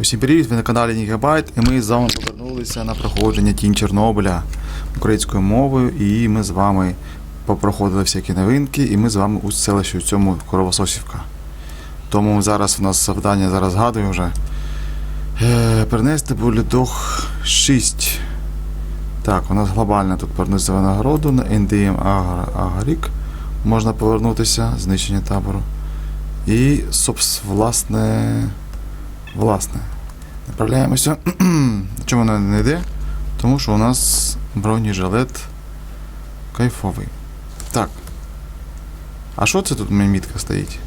Усім привіт, ви на каналі Нігабайт, і ми з вами повернулися на проходження Тінь Чорнобиля українською мовою, і ми з вами попроходили всякі новинки, і ми з вами у селищі у цьому Кровососівка. Тому зараз у нас завдання, зараз згадую вже. Е, перенести булідох 6. Так, у нас глобально тут повернутися винагороду на Агар- Агарік. Можна повернутися, знищення табору. І, собс, власне. Власне. Направляємося. Чому вона не йде? Тому що у нас бронежилет кайфовий. Так. А що це тут у мене мітка стоїть?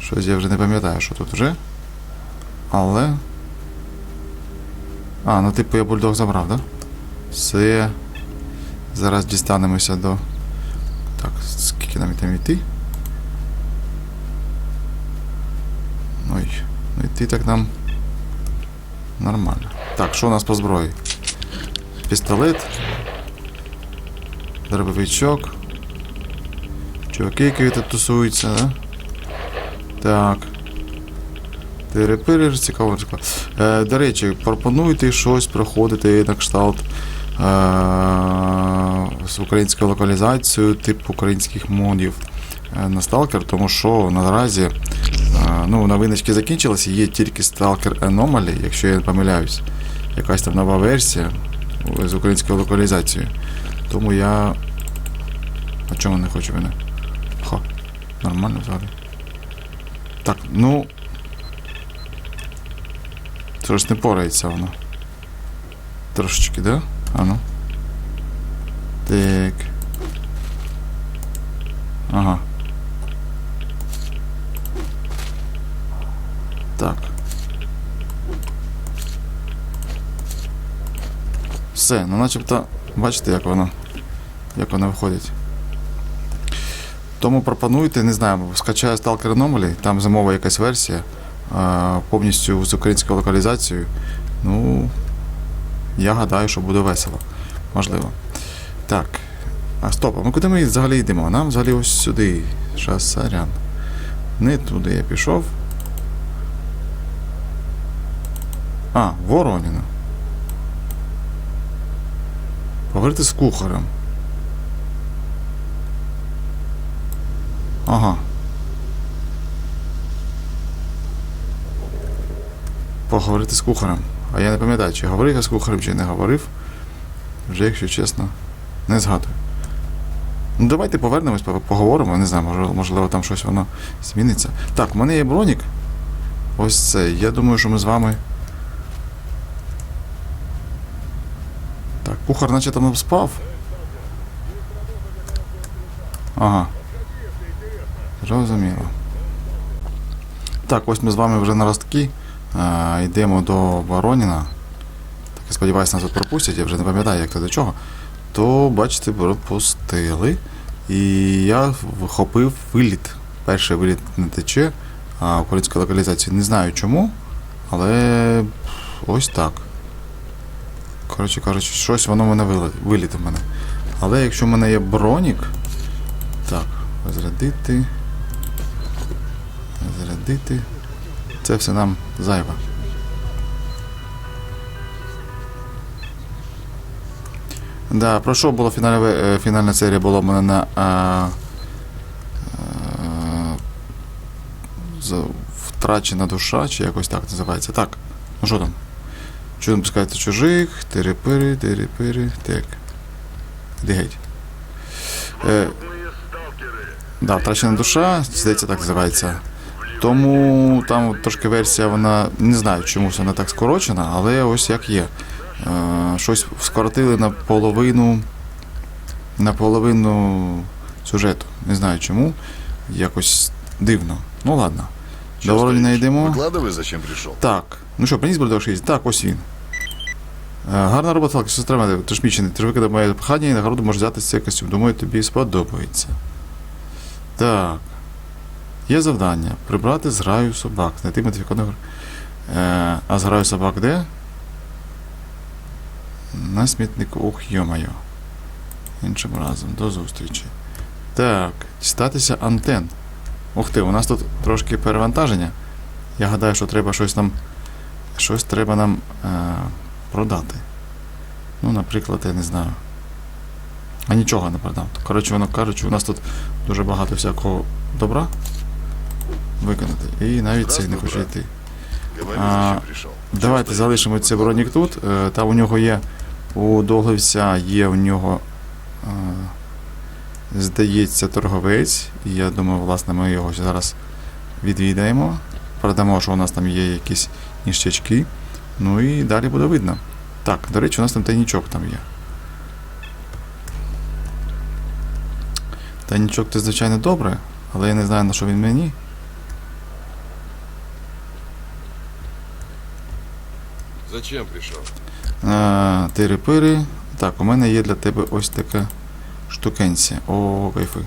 Щось я вже не пам'ятаю, що тут вже. Але. А, ну типу я бульдог забрав, да? Все. Зараз дістанемося до. Так, скільки нам там йти? Ой, йти так нам. Нормально. Так, що у нас по зброї? Пістолет. Дробовичок. Чуваки, які тут тусуються, да? Так. Терепири, цікаво, цікаво. Е, до речі, пропонуйте щось проходити на кшталт е, з українською локалізацією, типу українських модів е, на Stalker, тому що наразі ну, новиночки закінчилися, є тільки Stalker Anomaly, якщо я не помиляюсь. Якась там нова версія з українською локалізацією. Тому я. А чому не хочу мене? Ха, нормально взагалі. Так, ну. Щось не порається воно. Трошечки, да? А ну. Так. Ага. Так. Все, ну начебто, бачите, як воно. Як воно виходить. Тому пропонуйте, не знаю, скачаю Stalker Anomaly, там зимова якась версія, повністю з українською локалізацією. Ну, я гадаю, що буде весело. Можливо. Так. А стоп, а ми куди ми взагалі йдемо? Нам взагалі ось сюди. Шасарян. Не туди я пішов. А, Вороніна. Поговорити з кухарем. Ага. Поговорити з кухарем. А я не пам'ятаю, чи говорив я з кухарем, чи не говорив. Вже, якщо чесно, не згадую. Ну, давайте повернемось, поговоримо, не знаю, можливо, можливо там щось воно зміниться. Так, у мене є бронік. Ось це. Я думаю, що ми з вами. Кухар наче там спав. Ага. Зрозуміло. Так, ось ми з вами вже на ростки. А, йдемо до Вороніна. Так, я сподіваюся, нас тут пропустять, я вже не пам'ятаю, як то до чого. То, бачите, пропустили. І я вхопив виліт. Перший виліт не тече, а української локалізації. Не знаю чому, але ось так. Коротше кажучи, щось воно мене вили- виліт в мене. Але якщо в мене є бронік. Так, розрядити. Розрядити. Це все нам зайве. Да, про що була фінальна, е, фінальна серія була в мене на. А, а, втрачена душа, чи якось так називається. Так. Ну що там? Чудом пускається чужих, тирипири, тирипири, так. Іди геть. Е, да, втрачена душа, здається, так називається. Тому там трошки версія, вона не знаю, чомусь вона так скорочена, але ось як є. Е, щось скоротили на половину. На половину сюжету. Не знаю чому. Якось дивно. Ну ладно. Чё До Вороніна стоишь? йдемо. Выкладывай, зачем пришел. Так. Ну що, приніс бульдог 6? Так, ось він. Е, Гарна робота, Фалк, сестра мене, ти ж мічений. Ти ж викидав моє запхання і нагороду можеш взяти з цей костюм. Думаю, тобі сподобається. Так. Є завдання. Прибрати зграю собак. Знайти модифікованих. Е, а зграю собак де? На смітнику. Ох, йо-моє. Іншим разом. До зустрічі. Так, дістатися антен. Ух ти, у нас тут трошки перевантаження. Я гадаю, що треба щось нам щось треба нам е, продати. Ну, наприклад, я не знаю. А нічого не продам. Коротше, воно кажучи, у нас тут дуже багато всякого добра виконати. І навіть цей не хоче йти. А. Давайте залишимо цей бронік тут. Е, Там у нього є. У Доглевця є у нього. е, Здається, торговець. І я думаю, власне, ми його зараз відвідаємо. Продамо, що у нас там є якісь ніштячки. Ну і далі буде видно. Так, до речі, у нас там тайнічок там є. Тайнічок це, звичайно, добре, але я не знаю, на що він мені. Зачем пришел? А, Тири-пири. Так, у мене є для тебе ось така штукенція. О, кайфи.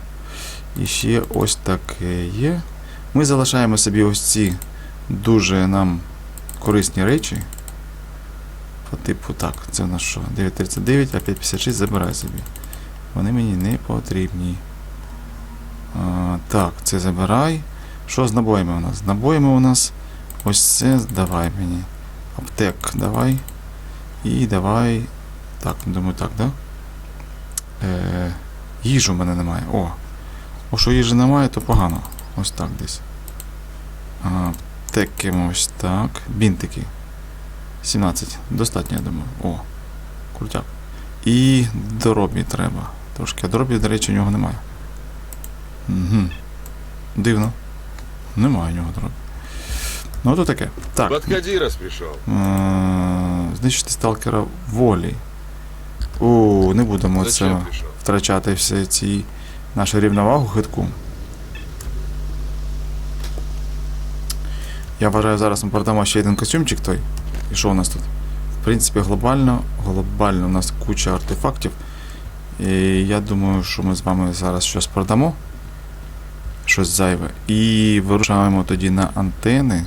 І ще ось таке є. Ми залишаємо собі ось ці дуже нам корисні речі. По типу так, це у нас що? 9.39, а 5.56 забирай собі. Вони мені не потрібні. А, так, це забирай. Що з набоями у нас? З набоями у нас ось це давай мені. Аптек давай. І давай. Так, думаю, так, да? Е, їжі в мене немає. О. О, що їжі немає, то погано. Ось так десь. Аптеки ось так. Бінтики. 17. Достатньо, я думаю. О. Крутяк. І доробі треба. Трошки. А доробі, до речі, у нього немає. Угу. Дивно. Немає у нього доробі. Ну, то таке. Так. Подходи, раз пришел. Е, Знищити сталкера волі. О, не будемо це втрачати всі ці нашу рівновагу хитку. Я вважаю, зараз ми продамо ще один костюмчик той. І що у нас тут? В принципі, глобально, глобально у нас куча артефактів. І я думаю, що ми з вами зараз щось продамо. Щось зайве. І вирушаємо тоді на антени.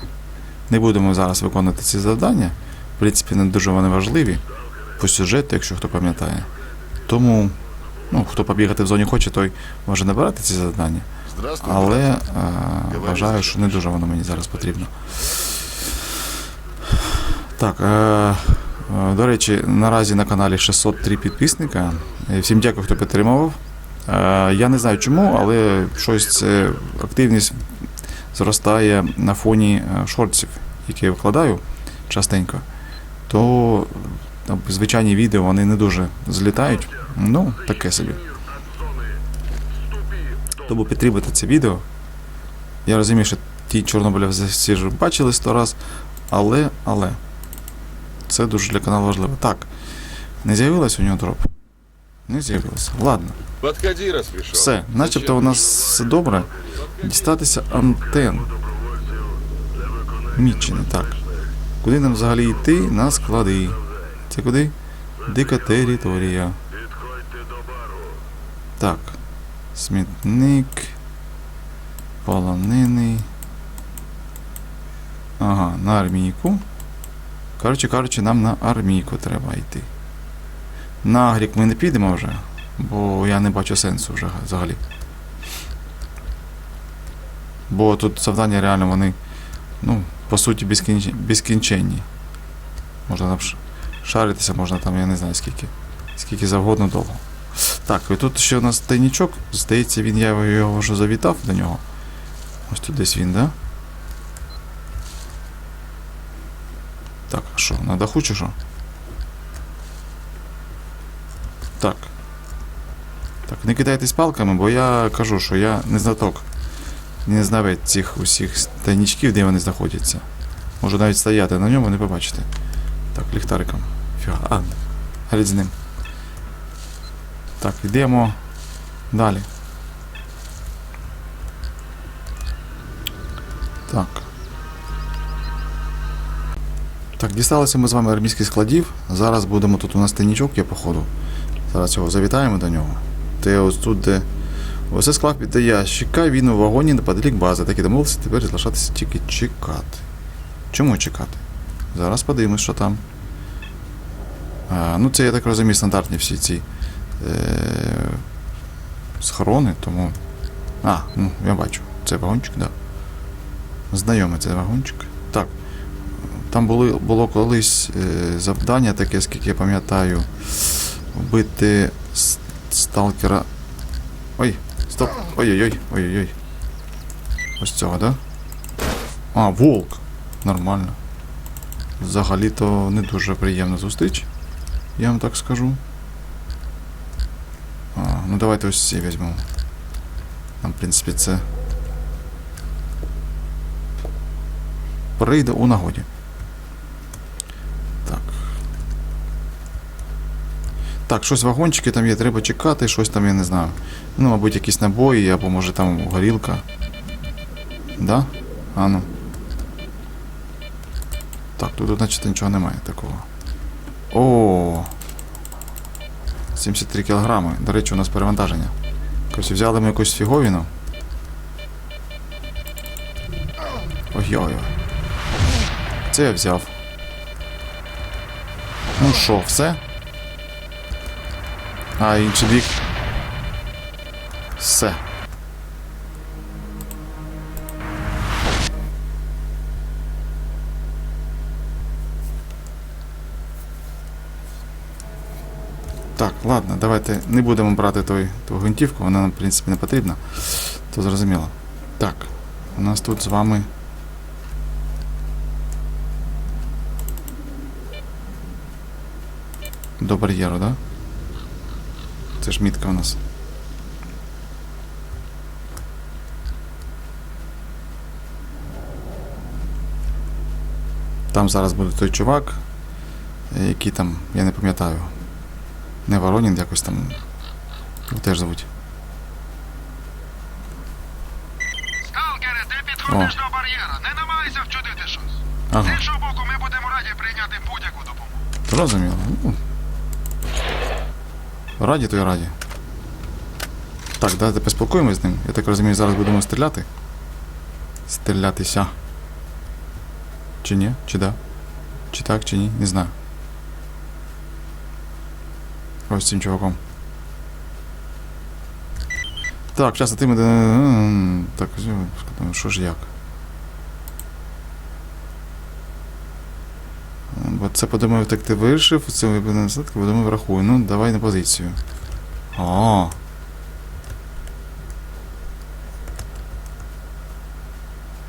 Не будемо зараз виконувати ці завдання. В принципі, не дуже вони важливі. По сюжету, якщо хто пам'ятає. Тому, ну, хто побігати в зоні хоче, той може набирати ці завдання. Але брат. е, вважаю, що не дуже воно мені зараз потрібно. Так, е, е, до речі, наразі на каналі 603 підписника. Е, Всім дякую, хто підтримував. Е, я не знаю чому, але щось це активність зростає на фоні е, шортсів, які я викладаю частенько. То там, звичайні відео вони не дуже злітають. Ну, таке собі. Тому підтримати це відео. Я розумію, що ті Чорнобиля всі ж бачили сто раз, але, але це дуже для каналу важливо. Так, не з'явилось у нього дроп? Не з'явилося. Ладно, все, начебто у нас все добре. Дістатися антен. Мічені, так. Куди нам взагалі йти? На склади. Це куди? Дика територія. Так. Смітник. Полонений. Ага, на армійку. Коротше кажучи, нам на армійку треба йти. На Агрік ми не підемо вже, бо я не бачу сенсу вже взагалі. Бо тут завдання реально вони, ну, по суті, безкінч... безкінченні. Можна там шаритися, можна там, я не знаю скільки. Скільки завгодно довго. Так, і тут ще у нас тайнічок. Здається, він я його вже завітав до нього. Ось тут десь він, да? Так, а що, на даху чи що? Так. Так, не кидайтесь палками, бо я кажу, що я не знаток. Не знавець цих усіх тайнічків, де вони знаходяться. Можу навіть стояти на ньому і не побачити. Так, ліхтариком. Фіга. А, геть з ним. Так, йдемо далі. Так. Так, дісталися ми з вами армійських складів. Зараз будемо тут у нас тайнічок є, походу. Зараз його завітаємо до нього. Те ось тут, де. Оце склад під ящика, він у вагоні неподалік бази. Так і домовилися тепер залишатися тільки чекати. Чому чекати? Зараз подивимось, що там. А, ну, це, я так розумію, стандартні всі ці е- схорони, тому. А, ну, я бачу. Це вагончик, так. Да. Знайомий цей вагончик. Там були, було колись е, завдання таке, скільки я пам'ятаю. Вбити сталкера. Ой, стоп. Ой-ой-ой, ой-ой-ой. Ось цього, да? А, волк. Нормально. Взагалі-то не дуже приємна зустріч. Я вам так скажу. А, ну давайте ось ці візьмемо. Нам, в принципі, це. Прийде у нагоді. Так, щось вагончики там є, треба чекати, щось там, я не знаю. Ну, мабуть, якісь набої, або може там горілка. Да? А ну. Так, тут, значить, нічого немає такого. О. 73 кілограми. До речі, у нас перевантаження. Ось взяли ми якусь фіговіну. Ой-ой-ой. Це я взяв. Ну що, все? А, інший бік. Все. Так, ладно, давайте не будемо брати той, ту гвинтівку, вона нам, в принципі, не потрібна. То зрозуміло. Так, у нас тут з вами. До бар'єру, да? Це ж мітка у нас. Там зараз буде той чувак, е, який там, я не пам'ятаю. Не Воронін, якось там. його Теж звуть. Сталкере, ти підходиш до бар'єра. Не намагайся вчудити щось. З іншого боку, ми будемо раді прийняти будь-яку допомогу. зрозуміло. Раді, то й раді. Так, давайте поспілкуємось з ним. Я так розумію, зараз будемо стріляти. Стрілятися. Чи ні? Чи да? Чи так, чи ні? Не знаю. Ось цим чуваком. Так, зараз ти мене. Так, що ж як? Це подумав, так ти вирішив, це вибране насадки, подумав, рахую. Ну, давай на позицію. А.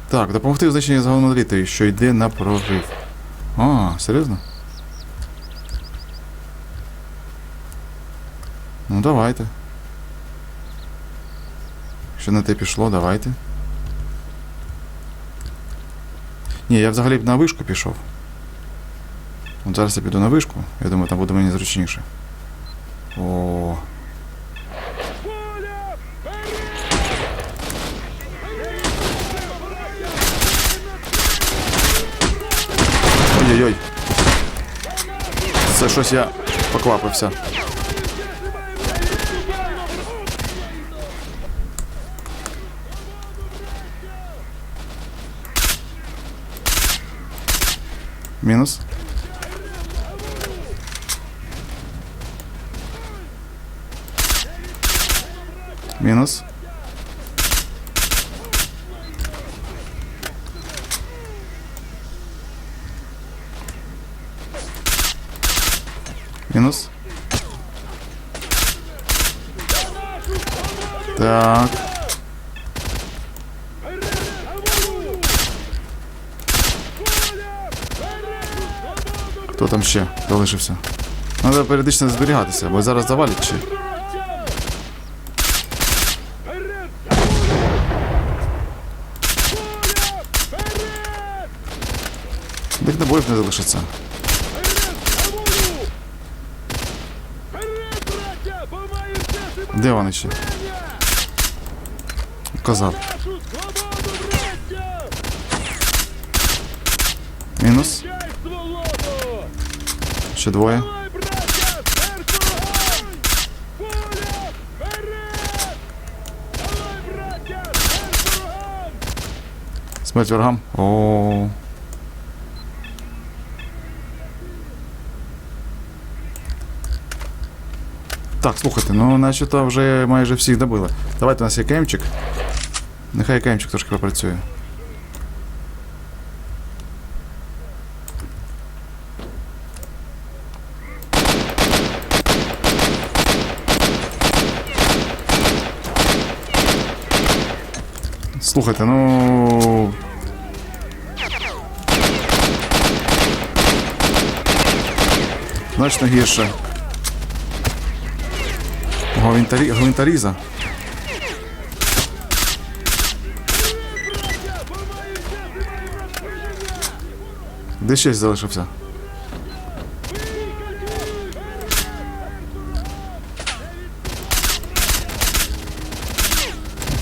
Так, допомогти у значенні загонодрітові, що йде на прорив. А, серйозно? Ну давайте. Якщо на те пішло, давайте. Ні, я взагалі б на вишку пішов. От зараз я піду на вишку. Я думаю, там буде мені зручніше. О. Ой-ой-ой. Це щось я поквапився. Мінус. Мінус. Мінус. Так. Хто там ще залишився? Треба періодично зберігатися, бо зараз завалять чи. Набоїв не залишиться. Де вони ще? Казав. Мінус. Ще двоє. Смерть ворогам. О. Так, слухайте, ну наче-то вже майже всіх добили. Давайте у нас є кемчик. Нехай кемчик трошки попрацює. Слухайте, ну. Значно гірше. Гвинтарі... Гвинтаріза. Де ще залишився?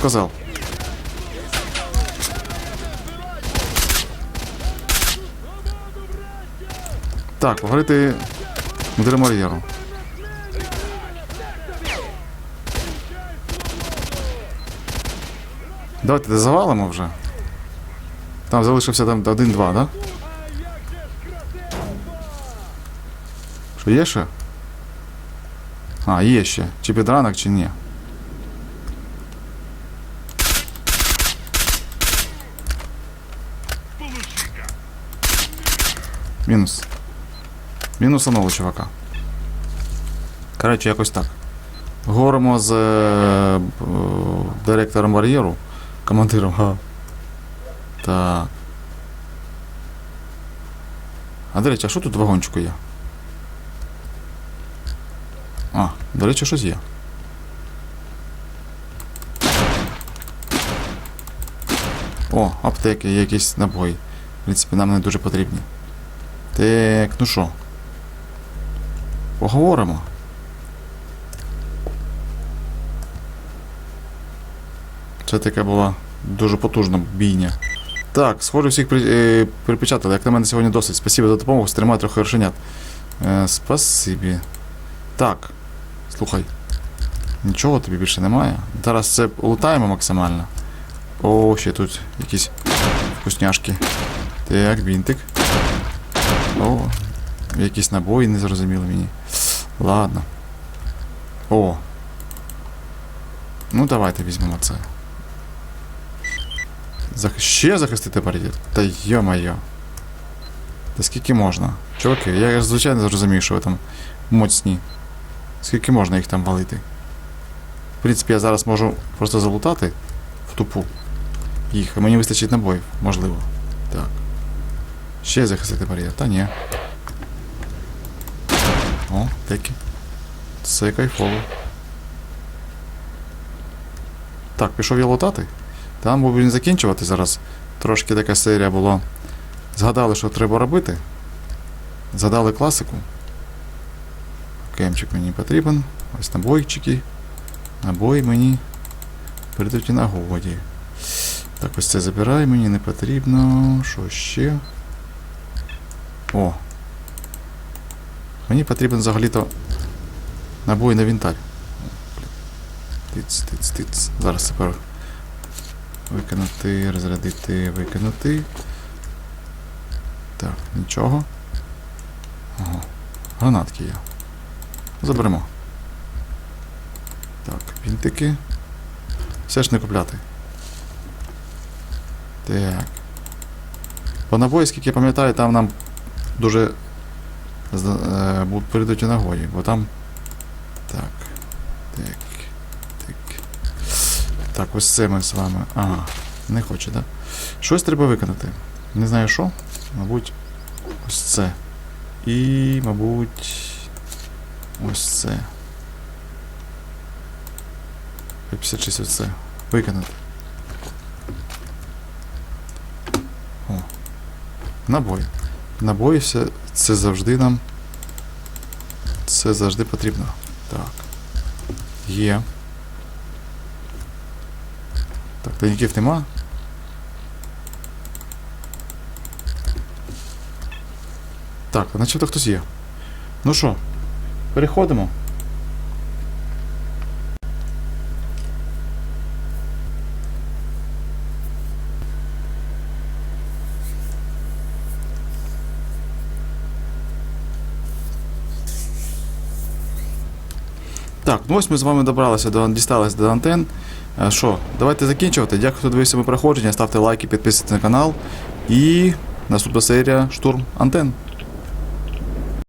Казав. Так, поговорити Дремар'єру. Давайте завалимо вже. Там залишився там 1-2, да? Що є ще? А, є ще. Чи під ранок, чи ні. Мінус. Мінус Мінусануло чувака. Коротше, якось так. Говоримо з е, б- директором бар'єру, командиром. Га. Так. А до речі, а що тут вагончику є? А, до речі, щось є. О, аптеки, є якісь набої. В принципі, нам не дуже потрібні. Так, ну що? Поговоримо. Це така була дуже потужна бійня. Так, схоже, всіх при, е, припечатали. Як на мене сьогодні досить. Спасибо за допомогу, стримаю трохи грошенят. Е, спасибі. Так. Слухай. Нічого тобі більше немає. Зараз це лутаємо максимально. О, ще тут якісь вкусняшки. Так, бінтик. О, якісь набої не зрозуміли мені. Ладно. О. Ну давайте візьмемо це. Зах... Ще захистити парітет? Та йо-моє. Та скільки можна? Чуваки, я звичайно зрозумію, що ви там моцні. Скільки можна їх там валити? В принципі, я зараз можу просто залутати в тупу їх. І мені вистачить набоїв, можливо. Так. Ще захистити бар'єр. Та ні. О, такі. Це кайфово. Так, пішов я лутати. Там був він закінчувати зараз. Трошки така серія була. Згадали, що треба робити. Згадали класику. Кемчик мені потрібен. Ось набойчики. Набої мені прийдуть і нагоді. Так, ось це забирай, мені не потрібно. Що ще? О. Мені потрібен взагалі-то набой на вінтарь. Тиц, тиц, тиц. Зараз тепер викинути, розрядити, викинути. Так, нічого. Ага. Гранатки є. Заберемо. Так, вінтики. Все ж не купляти. Так. По набої, скільки я пам'ятаю, там нам дуже е, будуть перейдуть у нагоді, бо там. Так. Так. Так, ось це ми з вами. Ага, не хоче, так? Щось треба виконати. Не знаю що. Мабуть, ось це. І, мабуть. Ось це. 56 оце. Виконати. О. Набої. Набої все, це завжди нам. Це завжди потрібно. Так. Є. Тайників нема. Так, начебто хтось є. Ну що, переходимо. Так, ну ось ми з вами добралися до дісталися до антен. Що, давайте закінчувати. Дякую, хто дивився моє проходження. Ставте лайки, підписуйтесь на канал. І наступна серія штурм антен.